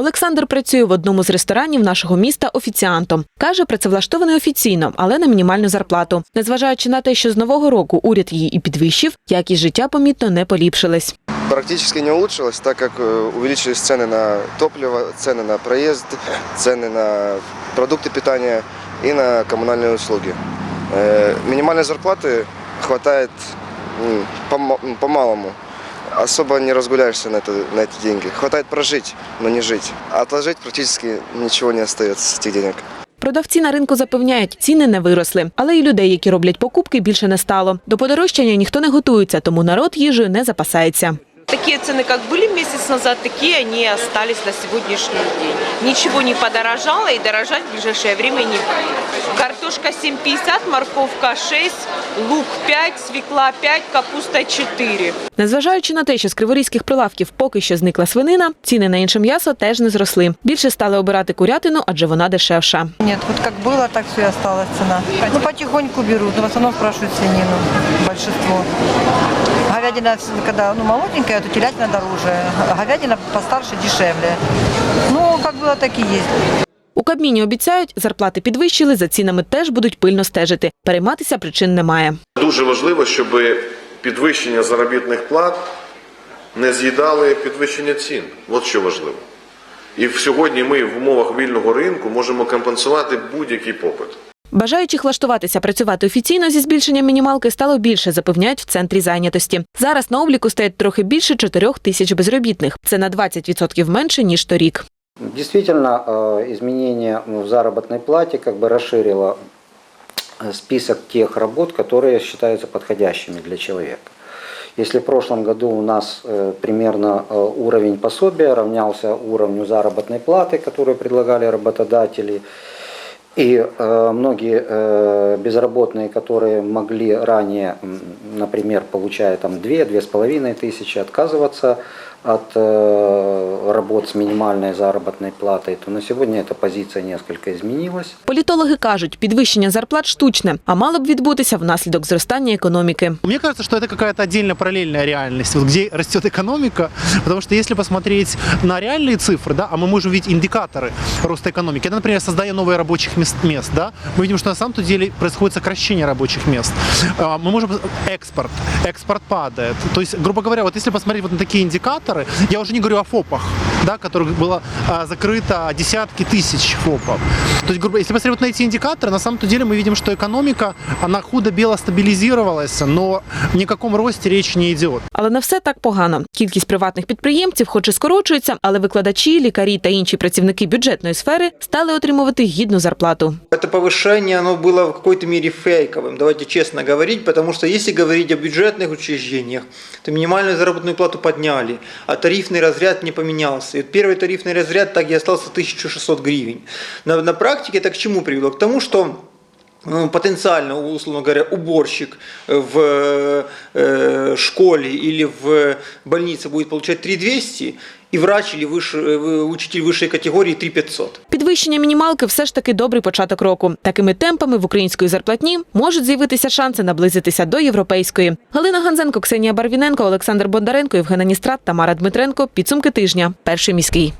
Олександр працює в одному з ресторанів нашого міста офіціантом. Каже, працевлаштований офіційно, але на мінімальну зарплату. Незважаючи на те, що з нового року уряд її і підвищив, якість життя помітно не поліпшилась. практически не улучшилось, так как э, увеличились цены на топливо, цены на проезд, цены на продукты питания и на коммунальные услуги. Э, Минимальной зарплаты хватает м, по- м, по-малому. Особо не разгуляешься на, это, на эти деньги. Хватает прожить, но не жить. А отложить практически ничего не остается с этих денег. Продавці на ринку запевняють, ціни не виросли, але і людей, які роблять покупки, більше не стало. До подорожчання ніхто не готується, тому народ їжею не запасається. Такие цены, как были месяц назад, такие они и остались на сегодняшний день. Ничего не подорожало и дорожать в ближайшее время не будет. Картошка 7,50, морковка 6, лук 5, свекла 5, капуста 4. Незважаючи на те, що з криворізьких прилавків поки що зникла свинина, ціни на інше м'ясо теж не зросли. Більше стали обирати курятину, адже вона дешевша. Нет, вот как было, так все и осталась цена. Ну, потихоньку берут, но в основном спрашивают свинину, большинство. Говядина, когда ну, молоденькая, то телятина дороже, говядина постарше, дешевле. Ну, как было, так и есть. У Кабміні обіцяють, зарплати підвищили, за цінами теж будуть пильно стежити. Перейматися причин немає. Дуже важливо, щоб підвищення заробітних плат не з'їдали підвищення цін. От що важливо. І сьогодні ми в умовах вільного ринку можемо компенсувати будь-який попит. Бажаючих влаштуватися працювати офіційно зі збільшенням мінімалки стало більше, запевняють в центрі зайнятості. Зараз на обліку стоять трохи більше 4 тисяч безробітних. Це на 20% менше ніж торік. Действительно, э, изменение в заработной плате как бы расширило э, список тех работ, которые считаются подходящими для человека. Если в прошлом году у нас э, примерно э, уровень пособия равнялся уровню заработной платы, которую предлагали работодатели, и э, многие э, безработные, которые могли ранее, м, например, получая там 2-2,5 тысячи, отказываться от э, работ с минимальной заработной платой, то на сегодня эта позиция несколько изменилась. Політологи кажуть, підвищення зарплат штучне, а мало б відбутися внаслідок зростання економіки. Мне кажется, что это какая-то отдельно параллельная реальность, вот где растет экономика, потому что если посмотреть на реальные цифры, да, а мы можем видеть индикаторы роста экономики, это, например, создание новых рабочих мест, мест да, мы видим, что на самом деле происходит сокращение рабочих мест. А, Мы можем экспорт, экспорт падает. То есть, грубо говоря, вот если посмотреть вот на такие индикаторы, я уже не говорю о ФОПах, да, которых было а, закрыто десятки тысяч ФОПов. То есть, грубо, если посмотреть вот на эти индикаторы, на самом деле мы видим, что экономика, она худо-бело стабилизировалась, но ни о каком росте речи не идет. Але не все так погано. Кількість приватних підприємців, хоч і скорочується, але викладачі, лікарі та інші працівники бюджетної сфери стали отримувати гідну зарплату. Это повышение, оно было в какой-то мере фейковым, давайте честно говорить, потому что если говорить о бюджетных учреждениях, то минимальную заработную плату подняли, а тарифный разряд не поменялся. И вот первый тарифный разряд так и остался 1600 гривен. На, на практике это к чему привело? К тому, что ну, потенциально, условно говоря, уборщик в э, школе или в больнице будет получать 3200, и врач или выше, э, учитель высшей категории 3500. Підвищення мінімалки все ж таки добрий початок року. Такими темпами в української зарплатні можуть з'явитися шанси наблизитися до європейської. Галина Ганзенко, Ксенія Барвіненко, Олександр Бондаренко, Євгена Ністрат, Тамара Дмитренко. Підсумки тижня. Перший міський.